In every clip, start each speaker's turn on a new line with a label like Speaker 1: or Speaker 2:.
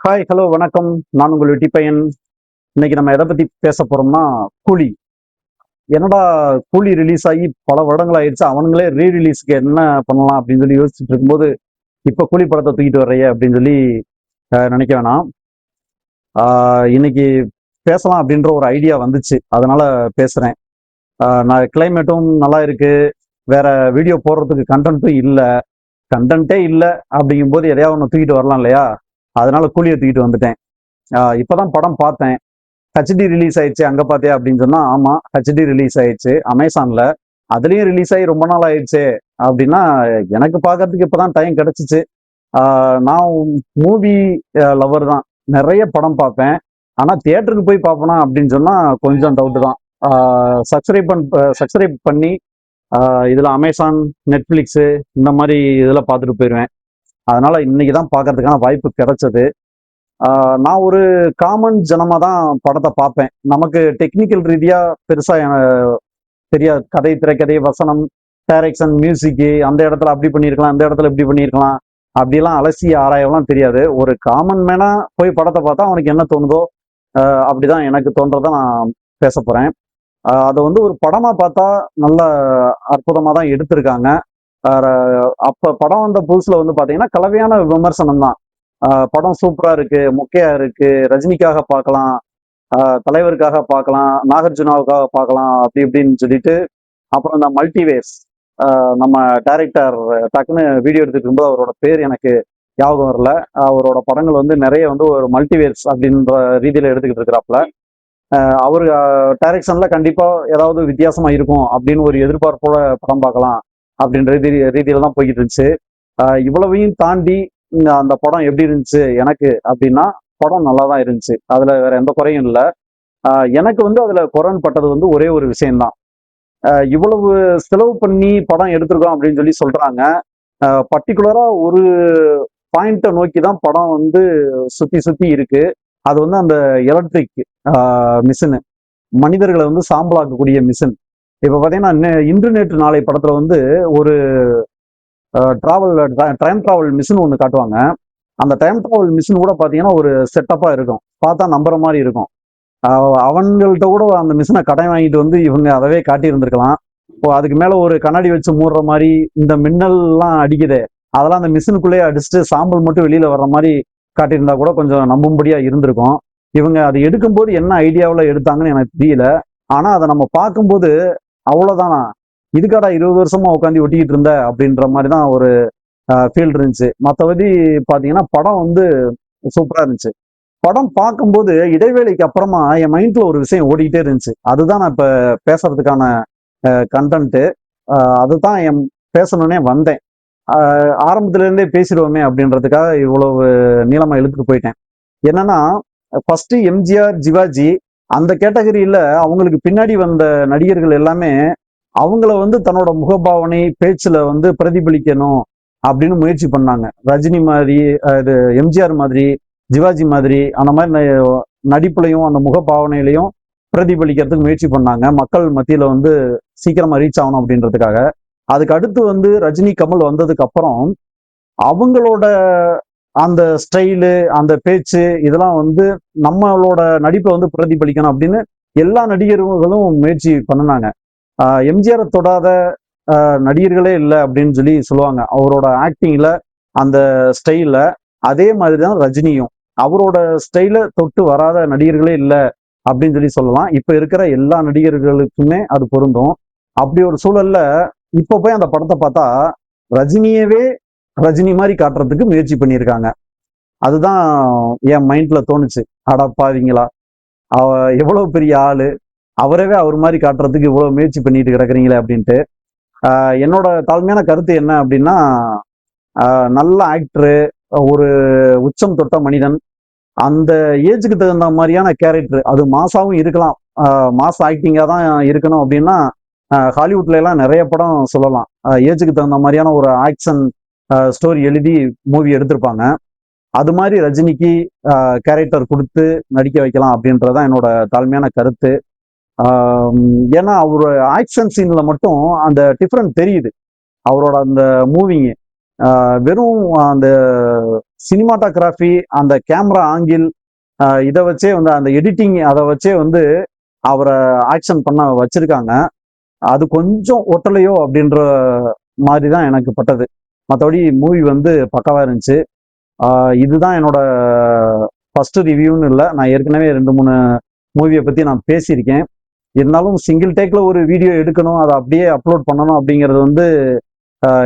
Speaker 1: Hi hello வணக்கம். நான் உங்கள் வெட்டி பையன் இன்னைக்கு நம்ம எதை பத்தி பேச போறோம்னா கூலி. என்னடா கூலி ரிலீஸ் ஆகி பல வருடங்கள் ஆயிடுச்சு அவனுங்களே ரீ ரிலீஸ்க்கு என்ன பண்ணலாம் அப்படின்னு சொல்லி யோசிச்சுட்டு இருக்கும்போது இப்ப கூலி படத்தை தூக்கிட்டு வர்றையே அப்படின்னு சொல்லி நினைக்க வேணாம். ஆஹ், இன்னைக்கு பேசலாம் அப்படின்ற ஒரு ஐடியா வந்துச்சு. அதனால பேசுறேன். ஆஹ், நான் கிளைமேட்டும் நல்லா இருக்கு. வேற வீடியோ போடுறதுக்கு கண்டென்ட்டும் இல்லை. கண்டென்ட்டே இல்லை அப்படிங்கும்போது எதையாவது ஒன்று தூக்கிட்டு வரலாம் இல்லையா? அதனால கூலியை தூக்கிட்டு வந்துட்டேன். இப்போதான் படம் பார்த்தேன். ஹெச்டி ரிலீஸ் ஆயிடுச்சு அங்க பார்த்தியா அப்படின்னு சொன்னா ஆமா ஹெச்டி ரிலீஸ் ஆயிடுச்சு. அமேசான்ல அதுலயும் ரிலீஸ் ஆகி ரொம்ப நாள் ஆயிடுச்சு. அப்படின்னா எனக்கு பார்க்கறதுக்கு இப்பதான் டைம் கிடைச்சிச்சு. நான் மூவி லவர் தான். நிறைய படம் பார்ப்பேன். ஆனால் தியேட்டருக்கு போய் பார்ப்பேனா அப்படின்னு சொன்னா கொஞ்சம் டவுட்டு தான். சப்ஸ்கிரைப் பண் சப்ஸ்கிரைப் பண்ணி இதில் அமேசான் நெட்ஃப்ளிக்ஸு இந்த மாதிரி இதில் பார்த்துட்டு போயிடுவேன் அதனால இன்னைக்கு தான் பார்க்கறதுக்கான வாய்ப்பு கிடைச்சது. நான் ஒரு காமன் ஜனமாக தான் படத்தை பார்ப்பேன். நமக்கு டெக்னிக்கல் ரீதியாக பெருசாக எனக்கு தெரியாது கதை திரைக்கதை வசனம் டைரக்ஷன் மியூசிக்கு அந்த இடத்துல அப்படி பண்ணியிருக்கலாம் அந்த இடத்துல இப்படி பண்ணியிருக்கலாம். அப்படிலாம் அலசி ஆராயவெல்லாம் தெரியாது. ஒரு காமன் மேனாக போய் படத்தை பார்த்தா அவனுக்கு என்ன தோணுதோ அப்படி அப்படிதான் எனக்கு தோன்றதை நான் பேச போகிறேன் அதை வந்து ஒரு படமாக பார்த்தா நல்ல அற்புதமாக தான் எடுத்திருக்காங்க. அப்ப படம் வந்த புதுசுல வந்து பாத்தீங்கன்னா கலவையான விமர்சனம் தான் படம் சூப்பரா இருக்கு முக்கியா இருக்கு ரஜினிக்காக பார்க்கலாம் தலைவருக்காக பார்க்கலாம் நாகார்ஜுனாவுக்காக பார்க்கலாம் அப்படி இப்படின்னு சொல்லிட்டு அப்புறம் இந்த மல்டிவேஸ் நம்ம டைரக்டர் டக்குன்னு வீடியோ எடுத்துட்டு இருக்கும்போது அவரோட பேர் எனக்கு ஞாபகம் வரல. அவரோட படங்கள் வந்து நிறைய வந்து ஒரு மல்டிவேர்ஸ் அப்படின்ற ரீதியில எடுத்துக்கிட்டு இருக்கிறாப்புல. அவர் டைரக்ஷன்ல கண்டிப்பா ஏதாவது வித்தியாசமா இருக்கும் அப்படின்னு ஒரு எதிர்பார்ப்போட படம் பார்க்கலாம். அப்படின்ற ரீதி ரீதியில தான் போய்கிட்டு இருந்துச்சு இவ்வளவையும் தாண்டி இந்த அந்த படம் எப்படி இருந்துச்சு எனக்கு அப்படின்னா படம் நல்லா தான் இருந்துச்சு. அதுல வேற எந்த குறையும் இல்லை. எனக்கு வந்து அதுல குறைன்னு பட்டது வந்து ஒரே ஒரு விஷயம்தான். இவ்வளவு செலவு பண்ணி படம் எடுத்திருக்கோம் அப்படின்னு சொல்லி சொல்றாங்க. பர்டிகுலரா ஒரு பாயிண்ட்டை நோக்கி தான் படம் வந்து சுத்தி சுத்தி இருக்கு. அது வந்து அந்த எலக்ட்ரிக் மிஷினு மனிதர்களை வந்து சாம்பலாக்கக்கூடிய மிஷின் இப்ப பாத்தீங்கன்னா இன்று நேற்று நாளை படத்துல வந்து ஒரு டிராவல் டைம் டிராவல் மிஷின் ஒன்று காட்டுவாங்க. அந்த டைம் டிராவல் மிஷின் கூட பார்த்தீங்கன்னா ஒரு செட்டப்பாக இருக்கும். பார்த்தா நம்புற மாதிரி இருக்கும். அவங்கள்ட்ட கூட அந்த மிஷினை கடன் வாங்கிட்டு வந்து இவங்க அதவே காட்டியிருந்துருக்கலாம். இப்போ அதுக்கு மேலே ஒரு கண்ணாடி வச்சு மூடுற மாதிரி இந்த மின்னல்லாம் அடிக்குதே. அதெல்லாம் அந்த மிஷினுக்குள்ளேயே அடிச்சுட்டு சாம்பல் மட்டும் வெளியில் வர்ற மாதிரி காட்டியிருந்தா கூட கொஞ்சம் நம்பும்படியாக இருந்திருக்கும். இவங்க அதை எடுக்கும்போது என்ன ஐடியாவில் எடுத்தாங்கன்னு எனக்கு தெரியல. ஆனால் அதை நம்ம பார்க்கும்போது அவ்வளோதானா இதுக்காடா இருபது வருஷமா உட்காந்து ஒட்டிக்கிட்டு இருந்த அப்படின்ற மாதிரி தான் ஒரு ஃபீல் இருந்துச்சு. மற்றபடி பார்த்தீங்கன்னா படம் வந்து சூப்பராக இருந்துச்சு. படம் பார்க்கும்போது இடைவேளைக்கு அப்புறமா என் மைண்ட்ல ஒரு விஷயம் ஓடிக்கிட்டே இருந்துச்சு. அதுதான் நான் இப்போ பேசுறதுக்கான கண்டென்ட்டு அதுதான் என் பேசணுன்னே வந்தேன். ஆரம்பத்துலேருந்தே பேசிடுவோமே அப்படின்றதுக்காக இவ்வளவு நீளமாக இழுத்துட்டு போயிட்டேன். என்னன்னா ஃபர்ஸ்ட் எம்ஜிஆர் ஜிவாஜி அந்த கேட்டகரியில அவங்களுக்கு பின்னாடி வந்த நடிகர்கள் எல்லாமே அவங்கள வந்து தன்னோட முகபாவனை பேச்சுல வந்து பிரதிபலிக்கணும் அப்படின்னு முயற்சி பண்ணாங்க. ரஜினி மாதிரி இது எம்ஜிஆர் மாதிரி ஜிவாஜி மாதிரி அந்த மாதிரி நடிப்புலையும் அந்த முகபாவனையிலையும் பிரதிபலிக்கிறதுக்கு முயற்சி பண்ணாங்க. மக்கள் மத்தியில வந்து சீக்கிரமா ரீச் ஆகணும் அப்படின்றதுக்காக. அதுக்கு அடுத்து வந்து ரஜினி கமல் வந்ததுக்கு அப்புறம் அவங்களோட அந்த ஸ்டைலு அந்த பேச்சு இதெல்லாம் வந்து நம்மளோட நடிப்பை வந்து பிரதிபலிக்கணும் அப்படின்னு எல்லா நடிகர்களும் முயற்சி பண்ணினாங்க. எம்ஜிஆரை தொடாத நடிகர்களே இல்லை அப்படின்னு சொல்லி சொல்லுவாங்க. அவரோட ஆக்டிங்கில் அந்த ஸ்டைலில் அதே மாதிரி தான் ரஜினியும். அவரோட ஸ்டைல தொட்டு வராத நடிகர்களே இல்லை அப்படின்னு சொல்லி சொல்லலாம். இப்போ இருக்கிற எல்லா நடிகர்களுக்குமே அது பொருந்தும். அப்படி ஒரு சூழல்ல இப்போ போய் அந்த படத்தை பார்த்தா ரஜினியவே ரஜினி மாதிரி காட்டுறதுக்கு முயற்சி பண்ணியிருக்காங்க. அதுதான் என் மைண்ட்ல தோணுச்சு. அடப்பாவீங்களா அவ எவ்வளவு பெரிய ஆளு. அவரவே அவர் மாதிரி காட்டுறதுக்கு இவ்வளவு முயற்சி பண்ணிட்டு கிடக்குறீங்களே அப்படின்ட்டு. என்னோட தாழ்மையான கருத்து என்ன அப்படின்னா நல்ல ஆக்டரு ஒரு உச்சம் தொட்ட மனிதன். அந்த ஏஜுக்கு தகுந்த மாதிரியான கேரக்டர் அது மாசாவும் இருக்கலாம். மாஸ் ஆக்டிங்காக தான் இருக்கணும் அப்படின்னா ஹாலிவுட்ல எல்லாம் நிறைய படம் சொல்லலாம். ஏஜுக்கு தகுந்த மாதிரியான ஒரு ஆக்ஷன் ஸ்டோரி எழுதி மூவி எடுத்திருப்பாங்க. அது மாதிரி ரஜினிக்கு கேரக்டர் கொடுத்து நடிக்க வைக்கலாம் அப்படின்றதான் என்னோட தாழ்மையான கருத்து. ஏன்னா அவர் ஆக்ஷன் சீன்ல மட்டும் அந்த டிஃப்ரெண்ட் தெரியுது. அவரோட அந்த மூவிங்கு வெறும் அந்த சினிமாட்டோகிராஃபி அந்த கேமரா ஆங்கிள் இதை வச்சே வந்து அந்த எடிட்டிங் அதை வச்சே வந்து அவரை ஆக்ஷன் பண்ண வச்சிருக்காங்க. அது கொஞ்சம் ஒட்டலையோ அப்படின்ற மாதிரி தான் எனக்கு பட்டது. மற்றபடி மூவி வந்து பக்கவாக இருந்துச்சு. இதுதான் என்னோட ஃபஸ்ட்டு ரிவ்யூன்னு இல்லை. நான் ஏற்கனவே ரெண்டு மூணு மூவியை பற்றி நான் பேசியிருக்கேன். இருந்தாலும் சிங்கிள் டேக்கில் ஒரு வீடியோ எடுக்கணும் அதை அப்படியே அப்லோட் பண்ணணும் அப்படிங்கிறது வந்து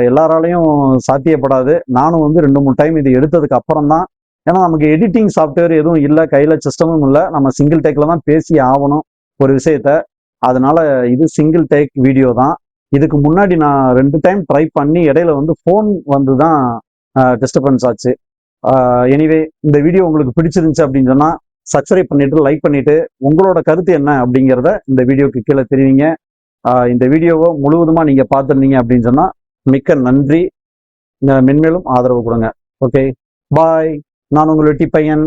Speaker 1: எல்லாராலையும் சாத்தியப்படாது. நானும் வந்து ரெண்டு மூணு டைம் இது எடுத்ததுக்கு அப்புறம் தான். ஏன்னா நமக்கு எடிட்டிங் சாஃப்ட்வேர் எதுவும் இல்லை. கையில் சிஸ்டமும் இல்லை. நம்ம சிங்கிள் டேக்கில் தான் பேசி ஆகணும் ஒரு விஷயத்த. அதனால இது சிங்கிள் டேக் வீடியோ தான். இதுக்கு முன்னாடி நான் ரெண்டு டைம் ட்ரை பண்ணி இடையில வந்து ஃபோன் வந்து தான் டிஸ்டர்பன்ஸ் ஆச்சு. எனிவே இந்த வீடியோ உங்களுக்கு பிடிச்சிருந்துச்சு அப்படின்னு சொன்னால் சப்ஸ்கிரைப் பண்ணிட்டு லைக் பண்ணிட்டு உங்களோட கருத்து என்ன அப்படிங்கிறத இந்த வீடியோக்கு கீழே தெரிவிங்க. இந்த வீடியோவை முழுவதுமாக நீங்கள் பார்த்துருந்தீங்க அப்படின்னு சொன்னால் மிக்க நன்றி. இந்த மென்மேலும் ஆதரவு கொடுங்க. ஓகே பாய் நான் உங்களுடைய பையன்.